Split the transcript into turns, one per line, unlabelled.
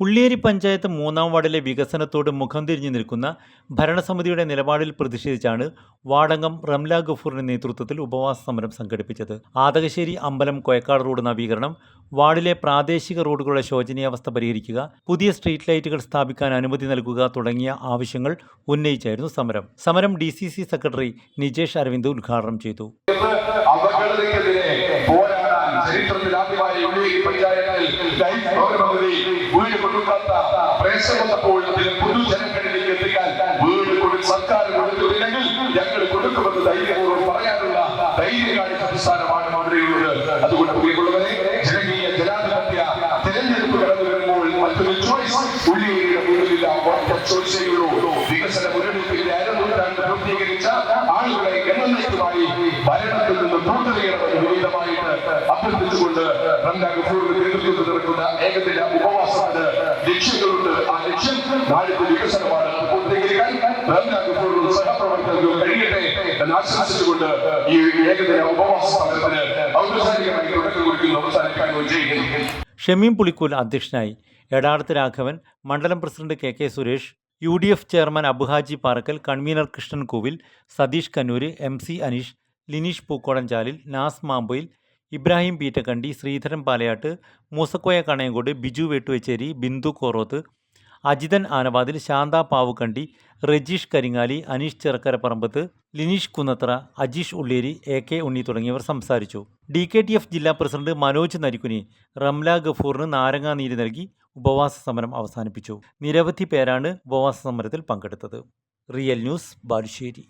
ഉള്ളിയേരി പഞ്ചായത്ത് മൂന്നാം വാർഡിലെ വികസനത്തോട് മുഖം തിരിഞ്ഞു നിൽക്കുന്ന ഭരണസമിതിയുടെ നിലപാടിൽ പ്രതിഷേധിച്ചാണ് വാടകം റംല ഗഫൂറിന്റെ നേതൃത്വത്തിൽ ഉപവാസ സമരം സംഘടിപ്പിച്ചത്. ആതകശ്ശേരി അമ്പലം കൊയക്കാട് റോഡ് നവീകരണം വാർഡിലെ പ്രാദേശിക റോഡുകളുടെ ശോചനീയാവസ്ഥ പരിഹരിക്കുക പുതിയ സ്ട്രീറ്റ് ലൈറ്റുകൾ സ്ഥാപിക്കാൻ അനുമതി നൽകുക തുടങ്ങിയ ആവശ്യങ്ങൾ ഉന്നയിച്ചായിരുന്നു സമരം. സമരം ഡി സെക്രട്ടറി നിജേഷ് അരവിന്ദ് ഉദ്ഘാടനം ചെയ്തു.
പഞ്ചായത്തിൽ ലൈഫ് വീട് കൊടുക്കാത്ത പ്രേക്ഷ വന്നപ്പോൾ അതിന് പൊതുജനങ്ങളിലേക്ക് എത്തിക്കാൻ വീട് സർക്കാർ കൊടുത്തിട്ടില്ലെങ്കിൽ ഞങ്ങൾ കൊടുക്കുമെന്ന് ധൈര്യപൂർവം പറയാനുള്ള ധൈര്യം കാണിച്ച സംസ്ഥാനമാണ് മന്ത്രിയുള്ളത് അതുകൊണ്ട് ജനാധിപത്യ തിരഞ്ഞെടുപ്പ് കടന്നു വരുമ്പോൾ മറ്റൊരു ചോയ്സ് ഉള്ളിയേരിയുടെ മുന്നിലില്ല ഒറ്റ ചോയ്സേ ഉള്ളൂ വികസന മുന്നണിപ്പിന്റെ അരനൂറ്റാണ്ട് പൂർത്തീകരിച്ച ആളുകളെ എന്നേക്കുമായി ഭരണത്തിൽ നിന്ന് വിനീതമായിട്ട് അഭ്യർത്ഥിച്ചുകൊണ്ട് റംദാൻ ഗഫൂറിന്റെ നേതൃത്വത്തിൽ നടക്കുന്ന ഏകദിന ഉപവാസത്തിന് ലക്ഷ്യങ്ങളുണ്ട്. ആ ലക്ഷ്യം നാളത്തെ വികസനമാണ്. പൂർത്തീകരിക്കാൻ റംദാൻ ഗഫൂറും സഹപ്രവർത്തകർക്കും കഴിയട്ടെ എന്ന് ആശംസിച്ചുകൊണ്ട് ഈ ഏകദിന ഉപവാസ സമരത്തിന് ഔപചാരികമായി തുടക്കം കുറിക്കുന്നു. അവസാനിക്കാൻ ചെയ്യുന്നു.
ഷമീം പുളിക്കൂൽ അധ്യക്ഷനായി എടാടത്ത് രാഘവൻ മണ്ഡലം president K K Suresh U D F chairman Abuhaji Parakkal convener Krishnan Kovil Satheesh Kannur M C Aneesh Lineesh Pookodanchalil Naz Mampoyil Ibrahim Peetakandi Sreedharan Palayat Moosakoya Kanayankode Biju Vettuvacheri Bindu Koroth Ajithan Anavathil Shantha Pavukandi Rejeesh Karingali Aneesh Chirakkara Parambath Lineesh Kunnathra Ajeesh Ulliyeri A K Unni തുടങ്ങിയവർ സംസാരിച്ചു. D K T F ജില്ലാ president Manoj Narikkuni Ramla ഗഫൂറിന് നാരങ്ങാനീര് നൽകി ഉപവാസ സമരം അവസാനിപ്പിച്ചു. നിരവധി പേരാണ് ഉപവാസ സമരത്തിൽ പങ്കെടുത്തത്. Real news Balussery.